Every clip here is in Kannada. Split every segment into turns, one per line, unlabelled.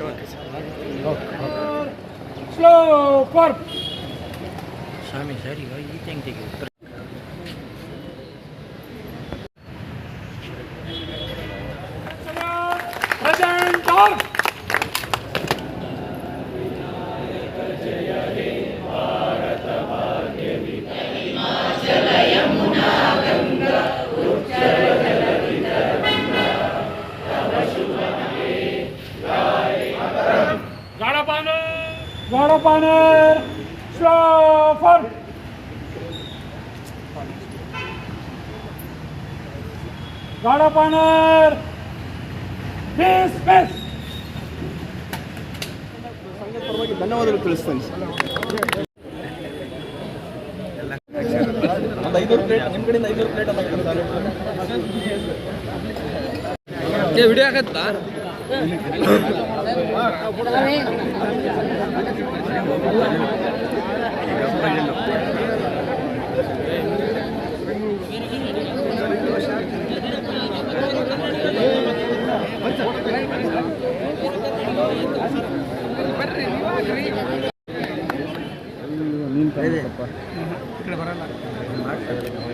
okay, okay. Slow, pop. Sammy, sorry, you think they God of Honor, peace, peace.
ಪರವಾಗಿ ಧನ್ಯವಾದಗಳು ತಿಳಿಸ್ತೇನೆ ಒಂದು ಐನೂರು ಪ್ಲೇಟ್ ನಿಮ್ಮ ಕಡೆಯಿಂದ ಐನೂರು ಪ್ಲೇಟ್ ಅಂತ
ವಿಡಿಯೋ ಆಗತ್ತಾ Thank you.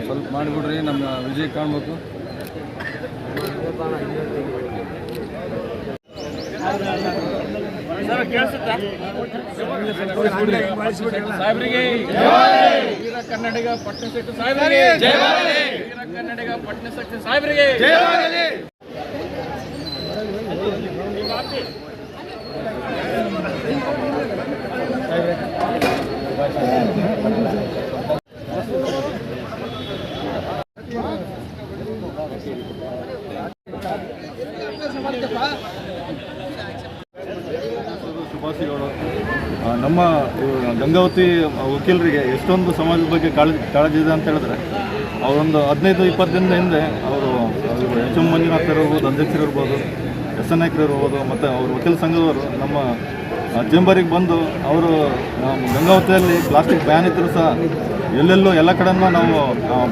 ಸ್ವಲ್ಪ ಮಾಡಿಬಿಡ್ರಿ ನಮ್ಮ ವಿಜಯ್ ಕಾಣ್ಬೇಕು
ಸಾಹೇಬ್ರಿಗೆ ವೀರ ಕನ್ನಡಿಗ ಪಟ್ಟಣ ಸಾಹೇಬ್ರಿಗೆ ವೀರ ಕನ್ನಡಿಗ ಪಟ್ಟಣ ಸಾಹೇಬ್ರಿಗೆ
ನಮ್ಮ ಗಂಗಾವತಿ ವಕೀಲರಿಗೆ ಎಷ್ಟೊಂದು ಸಮಾಜದ ಬಗ್ಗೆ ಕಾಳಜಿ ಕಾಳಜಿ ಇದೆ ಅಂತ ಹೇಳಿದ್ರೆ, ಅವರೊಂದು ಹದಿನೈದು ಇಪ್ಪತ್ತು ದಿನದ ಹಿಂದೆ ಅವರು ಎಚ್ ಎಂ ಮಂಜುನಾಥ್ ಇರ್ಬೋದು ಅಧ್ಯಕ್ಷರು ಇರ್ಬೋದು ಎಸ್ ಎನ್ ನಾಯ್ಕರು ಇರ್ಬೋದು ಮತ್ತು ಅವ್ರ ವಕೀಲ ಸಂಘದವರು ನಮ್ಮ ಚೇಂಬರಿಗೆ ಬಂದು ಅವರು ಗಂಗಾವತಿಯಲ್ಲಿ ಪ್ಲಾಸ್ಟಿಕ್ ಬ್ಯಾನ್ ಇದ್ದರೂ ಸಹ ಎಲ್ಲೆಲ್ಲೂ ಎಲ್ಲ ಕಡೆನೂ ನಾವು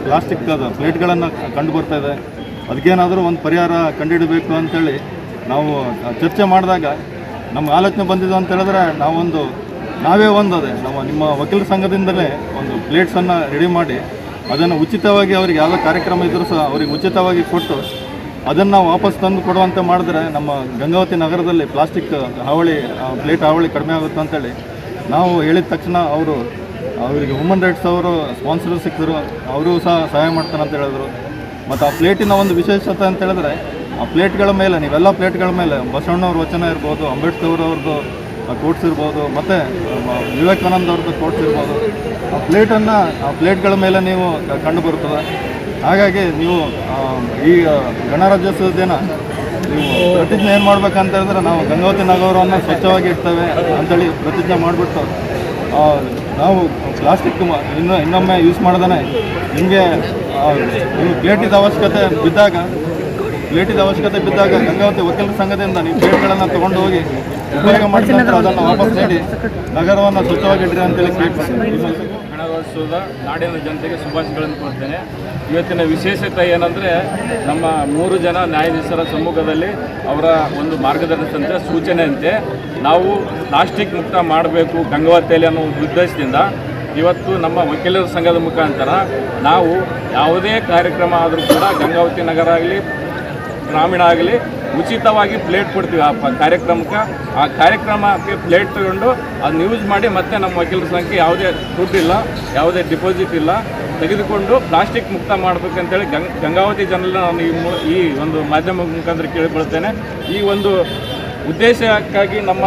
ಪ್ಲಾಸ್ಟಿಕ್ ಪ್ಲೇಟ್ಗಳನ್ನು ಕಂಡು ಬರ್ತಾ ಇದೆ. ಅದಕ್ಕೇನಾದರೂ ಒಂದು ಪರಿಹಾರ ಕಂಡುಹಿಡಬೇಕು ಅಂತೇಳಿ ನಾವು ಚರ್ಚೆ ಮಾಡಿದಾಗ ನಮ್ಗೆ ಆಲೋಚನೆ ಬಂದಿದ್ದು ಅಂತ ಹೇಳಿದ್ರೆ ನಾವೊಂದು, ನಾವೇ ಒಂದು ಅದೇ, ನಮ್ಮ, ನಿಮ್ಮ ವಕೀಲ ಸಂಘದಿಂದಲೇ ಒಂದು ಪ್ಲೇಟ್ಸನ್ನು ರೆಡಿ ಮಾಡಿ ಅದನ್ನು ಉಚಿತವಾಗಿ ಅವ್ರಿಗೆ ಯಾವ ಕಾರ್ಯಕ್ರಮ ಇದ್ದರೂ ಸಹ ಅವ್ರಿಗೆ ಉಚಿತವಾಗಿ ಕೊಟ್ಟು ಅದನ್ನು ವಾಪಸ್ ತಂದು ಕೊಡುವಂತೆ ಮಾಡಿದ್ರೆ ನಮ್ಮ ಗಂಗಾವತಿ ನಗರದಲ್ಲಿ ಪ್ಲಾಸ್ಟಿಕ್ ಹಾವಳಿ ಪ್ಲೇಟ್ ಹಾವಳಿ ಕಡಿಮೆ ಆಗುತ್ತೆ ಅಂತೇಳಿ ನಾವು ಹೇಳಿದ ತಕ್ಷಣ ಅವರು, ಅವರಿಗೆ ಹ್ಯೂಮನ್ ರೈಟ್ಸ್ ಅವರು ಸ್ಪಾನ್ಸರ್ ಸಿಕ್ಕಿದ್ರು, ಅವರು ಸಹ ಸಹಾಯ ಮಾಡ್ತಾರೆ ಅಂತ ಹೇಳಿದ್ರು. ಮತ್ತು ಆ ಪ್ಲೇಟಿನ ಒಂದು ವಿಶೇಷತೆ ಅಂತ ಹೇಳಿದ್ರೆ, ಆ ಪ್ಲೇಟ್ಗಳ ಮೇಲೆ, ನೀವೆಲ್ಲ ಪ್ಲೇಟ್ಗಳ ಮೇಲೆ ಬಸವಣ್ಣವ್ರ ವಚನ ಇರ್ಬೋದು, ಅಂಬೇಡ್ಕರ್ ಅವ್ರದ್ದು ಕೋಟ್ಸ್ ಇರ್ಬೋದು, ಮತ್ತು ವಿವೇಕಾನಂದ ಅವ್ರದ್ದು ಕೋಟ್ಸ್ ಇರ್ಬೋದು, ಆ ಪ್ಲೇಟನ್ನು, ಆ ಪ್ಲೇಟ್ಗಳ ಮೇಲೆ ನೀವು ಕಂಡುಬರುತ್ತದೆ ಕಂಡು ಬರುತ್ತದೆ. ಹಾಗಾಗಿ ನೀವು ಈ ಗಣರಾಜ್ಯೋತ್ಸವ ದಿನ ನೀವು ಪ್ರತಿಜ್ಞೆ ಏನು ಮಾಡ್ಬೇಕಂತ ಹೇಳಿದ್ರೆ ನಾವು ಗಂಗಾವತಿ ನಗರವನ್ನು ಸ್ವಚ್ಛವಾಗಿ ಇಡ್ತೇವೆ ಅಂತೇಳಿ ಪ್ರತಿಜ್ಞೆ ಮಾಡಿಬಿಟ್ಟು ನಾವು ಪ್ಲಾಸ್ಟಿಕ್ ಇನ್ನು, ಇನ್ನೊಮ್ಮೆ ಯೂಸ್ ಮಾಡ್ದೇ ನಿಮಗೆ ನೀವು ಪ್ಲೇಟಿದ ಅವಶ್ಯಕತೆ ಬಿದ್ದಾಗ ಪ್ಲೇಟಿದ ಅವಶ್ಯಕತೆ ಬಿದ್ದಾಗ ಗಂಗಾವತಿ ವಕೀಲರ ಸಂಘದಿಂದ ನೀವು ಪ್ಲೇಟ್ಗಳನ್ನು ತೊಗೊಂಡು ಹೋಗಿ ಉಪಯೋಗ ಮಾಡಿದ ಅದನ್ನು ವಾಪಸ್ ನೀಡಿ ನಗರವನ್ನು ಸ್ವಚ್ಛವಾಗಿ ಇಟ್ಟಿದೆ ಅಂತೇಳಿ ಕೇಳ್ತೀನಿ
ಗಣರಾಜ್ಯೋತ್ಸವದ ನಾಡಿನ ಜನತೆಗೆ ಶುಭಾಶಯಗಳನ್ನು ಕೊಡ್ತೇನೆ ಇವತ್ತಿನ ವಿಶೇಷತೆ ಏನಂದರೆ ನಮ್ಮ ಮೂರು ಜನ ನ್ಯಾಯಾಧೀಶರ ಸಮ್ಮುಖದಲ್ಲಿ ಅವರ ಒಂದು ಮಾರ್ಗದರ್ಶನದಂತೆ ಸೂಚನೆಯಂತೆ ನಾವು ಪ್ಲಾಸ್ಟಿಕ್ ಮುಕ್ತ ಮಾಡಬೇಕು ಗಂಗಾವತಿಯಲ್ಲಿ ಅನ್ನೋ ಉದ್ದೇಶದಿಂದ ಇವತ್ತು ನಮ್ಮ ವಕೀಲರ ಸಂಘದ ಮುಖಾಂತರ ನಾವು ಯಾವುದೇ ಕಾರ್ಯಕ್ರಮ ಆದರೂ ಕೂಡ ಗಂಗಾವತಿ ನಗರ ಆಗಲಿ ಗ್ರಾಮೀಣ ಆಗಲಿ, ಉಚಿತವಾಗಿ ಪ್ಲೇಟ್ ಕೊಡ್ತೀವಿ ಆ ಕಾರ್ಯಕ್ರಮಕ್ಕೆ. ಆ ಕಾರ್ಯಕ್ರಮಕ್ಕೆ ಪ್ಲೇಟ್ ತಗೊಂಡು ಅದನ್ನ ಯೂಸ್ ಮಾಡಿ ಮತ್ತೆ ನಮ್ಮ ವಕೀಲರ ಸಂಖ್ಯೆ ಯಾವುದೇ ದುಡ್ಡಿಲ್ಲ ಯಾವುದೇ ಡಿಪಾಸಿಟ್ ಇಲ್ಲ. ತೆಗೆದುಕೊಂಡು ಪ್ಲಾಸ್ಟಿಕ್ ಮುಕ್ತ ಮಾಡಬೇಕಂತೇಳಿ ಗಂಗ್ ಗಂಗಾವತಿ ಜನರನ್ನ ನಾನು ಈ ಈ ಒಂದು ಮಾಧ್ಯಮ ಮುಖಾಂತರ ಕೇಳಿಕೊಳ್ತೇನೆ. ಈ ಒಂದು ಉದ್ದೇಶಕ್ಕಾಗಿ ನಮ್ಮ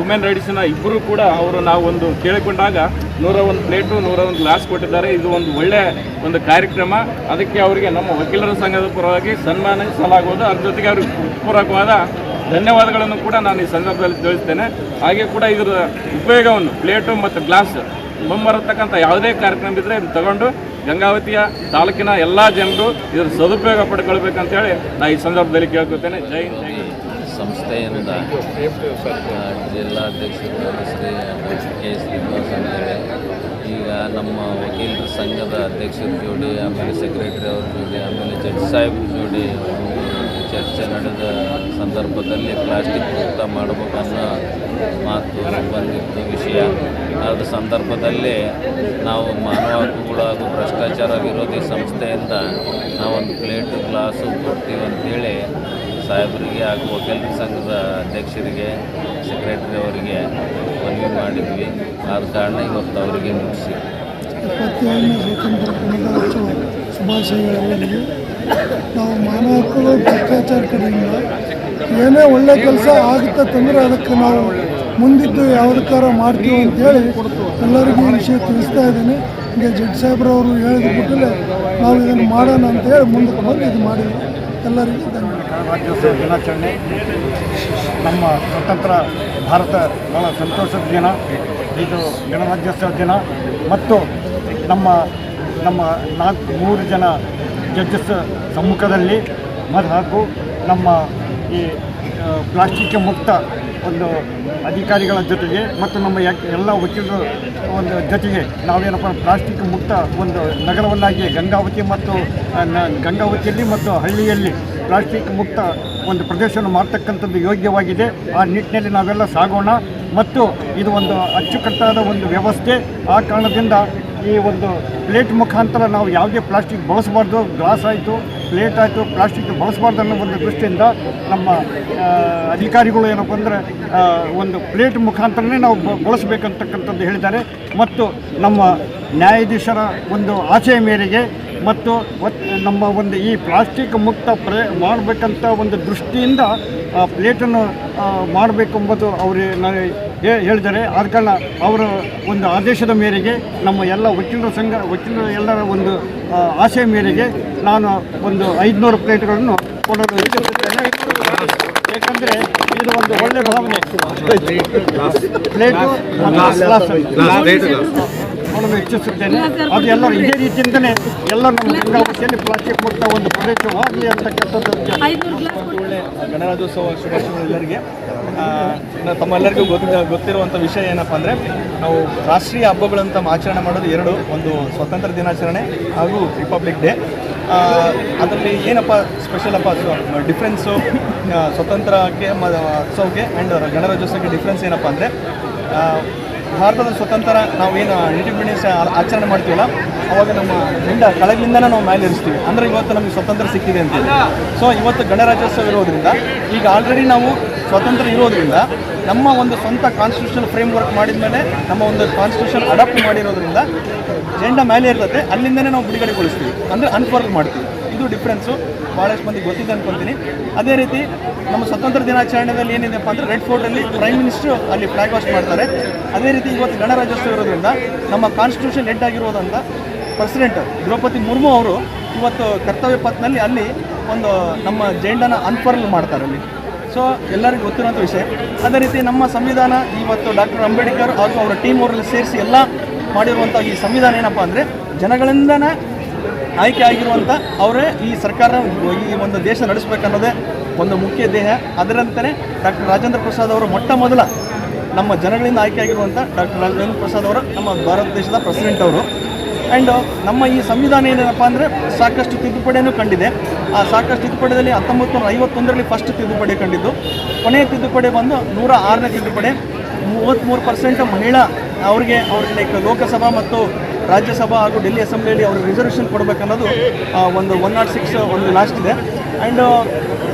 ವುಮೆನ್ ರೈಟ್ಸ್ನ ಇಬ್ಬರು ಕೂಡ ಅವರು ನಾವು ಒಂದು ಕೇಳಿಕೊಂಡಾಗ ನೂರ ಒಂದು ಪ್ಲೇಟು ನೂರ ಒಂದು ಗ್ಲಾಸ್ ಕೊಟ್ಟಿದ್ದಾರೆ. ಇದು ಒಂದು ಒಳ್ಳೆಯ ಒಂದು ಕಾರ್ಯಕ್ರಮ. ಅದಕ್ಕೆ ಅವರಿಗೆ ನಮ್ಮ ವಕೀಲರ ಸಂಘದ ಪರವಾಗಿ ಸನ್ಮಾನಿಸಲಾಗುವುದು ಅದ್ರ ಜೊತೆಗೆ ಅವ್ರಿಗೆ ಪೂರಕವಾದ ಧನ್ಯವಾದಗಳನ್ನು ಕೂಡ ನಾನು ಈ ಸಂದರ್ಭದಲ್ಲಿ ತಿಳಿಸ್ತೇನೆ. ಹಾಗೆ ಕೂಡ ಇದರ ಉಪಯೋಗವನ್ನು ಪ್ಲೇಟು ಮತ್ತು ಗ್ಲಾಸ್ ಮುಂಬರತಕ್ಕಂಥ ಯಾವುದೇ ಕಾರ್ಯಕ್ರಮ ಇದ್ದರೆ ಇದನ್ನು ತಗೊಂಡು ಗಂಗಾವತಿಯ ತಾಲೂಕಿನ ಎಲ್ಲ ಜನರು ಇದರ ಸದುಪಯೋಗ ಪಡ್ಕೊಳ್ಬೇಕಂತೇಳಿ ನಾನು ಈ ಸಂದರ್ಭದಲ್ಲಿ ಕೇಳ್ಕೊತೇನೆ. ಜೈ ಜೈ.
ಸಂಸ್ಥೆಯಿಂದ ಜಿಲ್ಲಾಧ್ಯಕ್ಷರು ಶ್ರೀ ಕೆ ಶ್ರೀನಿವಾಸ ಅಂತೇಳಿ ಈಗ ನಮ್ಮ ವಕೀಲರ ಸಂಘದ ಅಧ್ಯಕ್ಷರ ಜೋಡಿ, ಆಮೇಲೆ ಸೆಕ್ರೆಟರಿ ಅವ್ರ ಜೋಡಿ, ಆಮೇಲೆ ಜಡ್ಜ್ ಸಾಹೇಬ್ ಜೋಡಿ ಚರ್ಚೆ ನಡೆದ ಸಂದರ್ಭದಲ್ಲಿ ಪ್ಲಾಸ್ಟಿಕ್ ಮುಕ್ತ ಮಾಡಬೇಕನ್ನೋ ಮಾತು ಬಂದಿತ್ತು ವಿಷಯ. ಅದ್ರ ಸಂದರ್ಭದಲ್ಲಿ ನಾವು ಮಾನವ ಹಕ್ಕುಗಳು ಹಾಗೂ ಭ್ರಷ್ಟಾಚಾರ ವಿರೋಧಿ ಸಂಸ್ಥೆಯಿಂದ ನಾವೊಂದು ಪ್ಲೇಟು, ಗ್ಲಾಸು ಕೊಡ್ತೀವಿ ಅಂತೇಳಿ ಸಾಹೇಬರಿಗೆ ಹಾಗೂ ವಕೀಲರ ಸಂಘದ ಅಧ್ಯಕ್ಷರಿಗೆ ಸೆಕ್ರೆಟರಿ ಅವರಿಗೆ ಮನವಿ ಮಾಡಿದ್ವಿ. ಆದ ಕಾರಣ ಇವತ್ತು ಅವರಿಗೆ ಮುಗಿಸಿ.
ಶುಭಾಶಯಗಳಿಗೆ ನಾವು ಮಾನವ ಹಕ್ಕುಗಳು ಭ್ರಷ್ಟಾಚಾರ ಕಡೆಯಿಂದ ಏನೇ ಒಳ್ಳೆ ಕೆಲಸ ಆಗುತ್ತಂದ್ರೆ ಅದಕ್ಕೆ ನಾವು ಮುಂದಿದ್ದು ಯಾವುದಕ್ಕಾರ ಮಾಡ್ತೀವಿ ಅಂತೇಳಿ ಎಲ್ಲರಿಗೂ ಈ ವಿಷಯ ತಿಳಿಸ್ತಾ ಇದ್ದೀನಿ. ಹೀಗೆ ಜಡ್ಜ್ ಸಾಹೇಬ್ರವರು ಹೇಳಿದ ಕೂಡಲೇ ನಾವು ಇದನ್ನು ಮಾಡೋಣ ಅಂತೇಳಿ ಮುಂದಕ್ಕೆ ಬಂದು ಇದು ಮಾಡಿದ್ವಿ. ಎಲ್ಲರಿಗೂ ಧನ್ಯವಾದ.
ಗಣರಾಜ್ಯೋತ್ಸವ ದಿನಾಚರಣೆ. ನಮ್ಮ ಸ್ವತಂತ್ರ ಭಾರತ ಬಹಳ ಸಂತೋಷದ ದಿನ. ಇದು ಗಣರಾಜ್ಯೋತ್ಸವ ದಿನ. ಮತ್ತು ನಮ್ಮ ನಮ್ಮ ನಾಲ್ಕು, ಮೂರು ಜನ ಜಡ್ಜಸ್ ಸಮ್ಮುಖದಲ್ಲಿ ಮತ್ತು ಹಾಗೂ ನಮ್ಮ ಈ ಪ್ಲಾಸ್ಟಿಕ್ ಮುಕ್ತ ಒಂದು ಅಧಿಕಾರಿಗಳ ಜೊತೆಗೆ ಮತ್ತು ನಮ್ಮ ಎಲ್ಲ ವಕೀಲರು ಒಂದು ಜೊತೆಗೆ ನಾವೇನಪ್ಪ ಪ್ಲಾಸ್ಟಿಕ್ ಮುಕ್ತ ಒಂದು ನಗರವನ್ನಾಗಿ ಗಂಗಾವತಿ ಮತ್ತು ಗಂಗಾವತಿಯಲ್ಲಿ ಮತ್ತು ಹಳ್ಳಿಯಲ್ಲಿ ಪ್ಲಾಸ್ಟಿಕ್ ಮುಕ್ತ ಒಂದು ಪ್ರದೇಶವನ್ನು ಮಾಡ್ತಕ್ಕಂಥದ್ದು ಯೋಗ್ಯವಾಗಿದೆ. ಆ ನಿಟ್ಟಿನಲ್ಲಿ ನಾವೆಲ್ಲ ಸಾಗೋಣ. ಮತ್ತು ಇದು ಒಂದು ಅಚ್ಚುಕಟ್ಟಾದ ಒಂದು ವ್ಯವಸ್ಥೆ. ಆ ಕಾರಣದಿಂದ ಈ ಒಂದು ಪ್ಲೇಟ್ ಮುಖಾಂತರ ನಾವು ಯಾವುದೇ ಪ್ಲಾಸ್ಟಿಕ್ ಬಳಸಬಾರ್ದು. ಗ್ಲಾಸ್ ಆಯಿತು, ಪ್ಲೇಟ್ ಆಯಿತು, ಪ್ಲಾಸ್ಟಿಕ್ ಬಳಸಬಾರ್ದು ಅನ್ನೋ ಒಂದು ದೃಷ್ಟಿಯಿಂದ ನಮ್ಮ ಅಧಿಕಾರಿಗಳು ಏನಪ್ಪ ಅಂದರೆ ಒಂದು ಪ್ಲೇಟ್ ಮುಖಾಂತರನೇ ನಾವು ಬಳಸಬೇಕಂತಕ್ಕಂಥದ್ದು ಹೇಳಿದ್ದಾರೆ. ಮತ್ತು ನಮ್ಮ ನ್ಯಾಯಾಧೀಶರ ಒಂದು ಆಶಯ ಮೇರೆಗೆ ಮತ್ತು ನಮ್ಮ ಒಂದು ಈ ಪ್ಲಾಸ್ಟಿಕ್ ಮುಕ್ತ ಪ್ರೇ ಮಾಡಬೇಕಂತ ಒಂದು ದೃಷ್ಟಿಯಿಂದ ಆ ಪ್ಲೇಟನ್ನು ಮಾಡಬೇಕೆಂಬುದು ಅವರು ನ- ಹೇ- ಹೇಳಿದ್ದಾರೆ. ಆದ ಕಾರಣ ಅವರ ಒಂದು ಆದೇಶದ ಮೇರೆಗೆ ನಮ್ಮ ಎಲ್ಲ ವಕೀಲರ ಸಂಘ ವಕೀಲರ ಎಲ್ಲರ ಒಂದು ಆಸೆ ಆಸೆಯ ಮೇರೆಗೆ ನಾನು ಒಂದು ಐದುನೂರು ಪ್ಲೇಟ್ಗಳನ್ನು ಕೊಡಲು ಇಚ್ಛಿಸುತ್ತೇನೆ. ಏಕೆಂದರೆ ಇದು ಒಂದು ಒಳ್ಳೆ ಭಾವನೆ. ಪ್ಲೇಟು ಮತ್ತು ಹೆಚ್ಚಿಸುತ್ತೇನೆ. ಅದು ಎಲ್ಲರೂ ಇದೇ ರೀತಿಯಿಂದಲೇ ಎಲ್ಲ ನಮ್ಮ ಗಂಗಾವತಿಯಲ್ಲಿ ಪ್ಲಾಸ್ಟಿಕ್ ಮುಕ್ತ ಒಂದು ಪ್ರದೇಶವಾಗಲಿ ಅಂತಕ್ಕಂಥದ್ದು
ಒಳ್ಳೆ ಗಣರಾಜ್ಯೋತ್ಸವ ಶುಭಾಶಯಗಳು ಎಲ್ಲರಿಗೆ. ತಮ್ಮೆಲ್ಲರಿಗೂ ಗೊತ್ತ ಗೊತ್ತಿರುವಂಥ ವಿಷಯ ಏನಪ್ಪ ಅಂದರೆ ನಾವು ರಾಷ್ಟ್ರೀಯ ಹಬ್ಬಗಳಂತ ಆಚರಣೆ ಮಾಡೋದು ಎರಡು ಒಂದು ಸ್ವಾತಂತ್ರ್ಯ ದಿನಾಚರಣೆ ಹಾಗೂ ರಿಪಬ್ಲಿಕ್ ಡೇ ಅದರಲ್ಲಿ ಏನಪ್ಪ ಸ್ಪೆಷಲ್ ಅಪ್ಪ ಡಿಫ್ರೆನ್ಸು ಸ್ವತಂತ್ರಕ್ಕೆ ಮ ಉತ್ಸವಕ್ಕೆ ಆ್ಯಂಡ್ ಗಣರಾಜ್ಯೋತ್ಸವಕ್ಕೆ ಡಿಫ್ರೆನ್ಸ್ ಏನಪ್ಪ ಅಂದರೆ ಭಾರತದ ಸ್ವತಂತ್ರ ನಾವೇನು ಇಂಡಿಪೆಂಡೆನ್ಸ್ ಆಚರಣೆ ಮಾಡ್ತೀವಲ್ಲ, ಅವಾಗ ನಮ್ಮ ದಿಂಡ ಕೆಳಗಿಂದನೇ ನಾವು ಮೇಲೆ ಇರಿಸ್ತೀವಿ ಅಂದರೆ ಇವತ್ತು ನಮಗೆ ಸ್ವತಂತ್ರ ಸಿಕ್ಕಿದೆ ಅಂತ ಸೊ ಇವತ್ತು ಗಣರಾಜ್ಯೋತ್ಸವ ಇರೋದ್ರಿಂದ, ಈಗ ಆಲ್ರೆಡಿ ನಾವು ಸ್ವತಂತ್ರ ಇರೋದ್ರಿಂದ, ನಮ್ಮ ಒಂದು ಸ್ವಂತ ಕಾನ್ಸ್ಟಿಟ್ಯೂಷನ್ ಫ್ರೇಮ್ ವರ್ಕ್ ಮಾಡಿದ ಮೇಲೆ ನಮ್ಮ ಒಂದು ಕಾನ್ಸ್ಟಿಟ್ಯೂಷನ್ ಅಡಾಪ್ಟ್ ಮಾಡಿರೋದ್ರಿಂದ ಜೆಂಡ ಮೇಲೆ ಇರ್ತದೆ ಅಲ್ಲಿಂದನೇ ನಾವು ಬಿಡುಗಡೆಗೊಳಿಸ್ತೀವಿ. ಅಂದರೆ ಅನ್ಫರ್ಕ್ ಮಾಡ್ತೀವಿ. ಇದು ಡಿಫ್ರೆನ್ಸು ಭಾಳಷ್ಟು ಮಂದಿ ಗೊತ್ತಿದೆ ಅನ್ಕೊಂತೀನಿ. ಅದೇ ರೀತಿ ನಮ್ಮ ಸ್ವತಂತ್ರ ದಿನಾಚರಣೆಯಲ್ಲಿ ಏನಿದೆಪ್ಪ ಅಂದರೆ ರೆಡ್ ಫೋರ್ಟಲ್ಲಿ ಪ್ರೈಮ್ ಮಿನಿಸ್ಟರ್ ಅಲ್ಲಿ ಫ್ಲಾಗ್ ವಾಶ್ ಮಾಡ್ತಾರೆ. ಅದೇ ರೀತಿ ಇವತ್ತು ಗಣರಾಜ್ಯೋತ್ಸವ ಇರೋದ್ರಿಂದ ನಮ್ಮ ಕಾನ್ಸ್ಟಿಟ್ಯೂಷನ್ ಹೆಡ್ ಆಗಿರೋದಂತ ಪ್ರೆಸಿಡೆಂಟ್ ದ್ರೌಪದಿ ಮುರ್ಮು ಅವರು ಇವತ್ತು ಕರ್ತವ್ಯ ಪಥದಲ್ಲಿ ಅಲ್ಲಿ ಒಂದು ನಮ್ಮ ಜೆಂಡನ ಅನ್ಫರ್ಲ್ ಮಾಡ್ತಾರೆ ಅಲ್ಲಿ. ಸೊ ಎಲ್ಲರಿಗೂ ಗೊತ್ತಿರುವಂಥ ವಿಷಯ. ಅದೇ ರೀತಿ ನಮ್ಮ ಸಂವಿಧಾನ ಇವತ್ತು ಡಾಕ್ಟರ್ ಅಂಬೇಡ್ಕರ್ ಹಾಗೂ ಅವರ ಟೀಮ್ ಅವರಲ್ಲಿ ಸೇರಿಸಿ ಎಲ್ಲ ಮಾಡಿರುವಂಥ ಈ ಸಂವಿಧಾನ ಏನಪ್ಪ ಅಂದರೆ ಜನಗಳಿಂದನೇ ಆಯ್ಕೆ ಆಗಿರುವಂಥ ಅವರೇ ಈ ಸರ್ಕಾರ ಈ ಒಂದು ದೇಶ ನಡೆಸಬೇಕನ್ನೋದೇ ಒಂದು ಮುಖ್ಯ ದೇಹ. ಅದರಂತೆಯೇ ಡಾಕ್ಟರ್ ರಾಜೇಂದ್ರ ಪ್ರಸಾದ್ ಅವರು ಮೊಟ್ಟ ಮೊದಲ ನಮ್ಮ ಜನಗಳಿಂದ ಆಯ್ಕೆ ಆಗಿರುವಂಥ ಡಾಕ್ಟರ್ ರಾಜೇಂದ್ರ ಪ್ರಸಾದ್ ಅವರು, ನಮ್ಮ ಭಾರತ ದೇಶದ ಪ್ರೆಸಿಡೆಂಟ್ ಅವರು. ಆ್ಯಂಡ್ ನಮ್ಮ ಈ ಸಂವಿಧಾನ ಏನೇನಪ್ಪ ಅಂದರೆ ಸಾಕಷ್ಟು ತಿದ್ದುಪಡಿಯನ್ನು ಕಂಡಿದೆ. ಆ ಸಾಕಷ್ಟು ತಿದ್ದುಪಡಿಯಲ್ಲಿ ಹತ್ತೊಂಬತ್ತು ನೂರ ಐವತ್ತೊಂದರಲ್ಲಿ ಫಸ್ಟ್ ತಿದ್ದುಪಡಿ ಕಂಡಿದ್ದು. ಕೊನೆಯ ತಿದ್ದುಪಡಿ ಬಂದು ನೂರ ಆರನೇ ತಿದ್ದುಪಡಿ. ಮೂವತ್ತ್ಮೂರು ಪರ್ಸೆಂಟ್ ಮಹಿಳಾ, ಅವ್ರಿಗೆ ಅವ್ರಿಗೆ ಲೈಕ್ ಲೋಕಸಭಾ ಮತ್ತು ರಾಜ್ಯಸಭಾ ಹಾಗೂ ಡೆಲ್ಲಿ ಅಸೆಂಬ್ಲಿಯಲ್ಲಿ ಅವರು ರಿಸರ್ವೇಷನ್ ಕೊಡಬೇಕನ್ನೋದು ಒಂದು ಒನ್ ನಾಟ್ ಸಿಕ್ಸ್ ಒಂದು ಲಾಸ್ಟ್ ಇದೆ. ಆ್ಯಂಡ್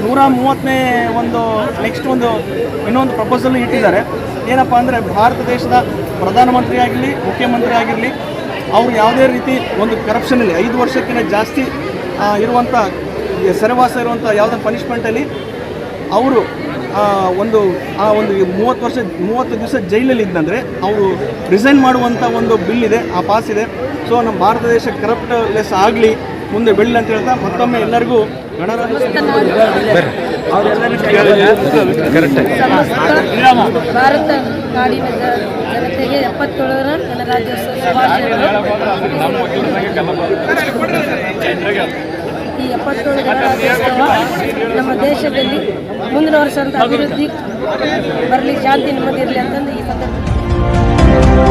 ನೂರ ಮೂವತ್ತನೇ ಒಂದು ನೆಕ್ಸ್ಟ್ ಒಂದು ಇನ್ನೊಂದು ಪ್ರಪೋಸಲ್ ಇಟ್ಟಿದ್ದಾರೆ. ಏನಪ್ಪ ಅಂದರೆ ಭಾರತ ದೇಶದ ಪ್ರಧಾನಮಂತ್ರಿ ಆಗಿರಲಿ ಮುಖ್ಯಮಂತ್ರಿ ಆಗಿರಲಿ ಅವ್ರು ಯಾವುದೇ ರೀತಿ ಒಂದು ಕರಪ್ಷನಲ್ಲಿ ಐದು ವರ್ಷಕ್ಕಿಂತ ಜಾಸ್ತಿ ಇರುವಂಥ ಸೆರೆವಾಸ ಇರುವಂಥ ಯಾವುದೇ ಪನಿಷ್ಮೆಂಟಲ್ಲಿ ಅವರು ಒಂದು ಆ ಒಂದು ಮೂವತ್ತು ವರ್ಷ ಮೂವತ್ತು ದಿವಸ ಜೈಲಲ್ಲಿ ಇದ್ದಂದರೆ ಅವರು ರಿಸೈನ್ ಮಾಡುವಂಥ ಒಂದು ಬಿಲ್ ಇದೆ ಆ ಪಾಸ್ ಇದೆ ಸೊ ನಮ್ಮ ಭಾರತ ದೇಶ ಕರಪ್ಟ್ ಲೆಸ್ ಆಗಲಿ ಮುಂದೆ ಬೆಳ್ಳಿ ಅಂತ ಹೇಳ್ತಾ ಮತ್ತೊಮ್ಮೆ ಎಲ್ಲರಿಗೂ
ಭಾರತ ನಾಡಿನ ಜನತೆಗೆ ಎಪ್ಪತ್ತೇಳರ ಗಣರಾಜ್ಯೋತ್ಸವ ಈ ಎಪ್ಪತ್ತೇಳು ಗಣರಾಜ್ಯೋತ್ಸವ ನಮ್ಮ ದೇಶದಲ್ಲಿ ಮುಂದಿನ ವರ್ಷ ಅಭಿವೃದ್ಧಿ ಬರಲಿ ಶಾಂತಿ ನೆಮ್ಮದಿರಲಿ ಅಂತಂದು ಈ ಸಂದರ್ಭದಲ್ಲಿ.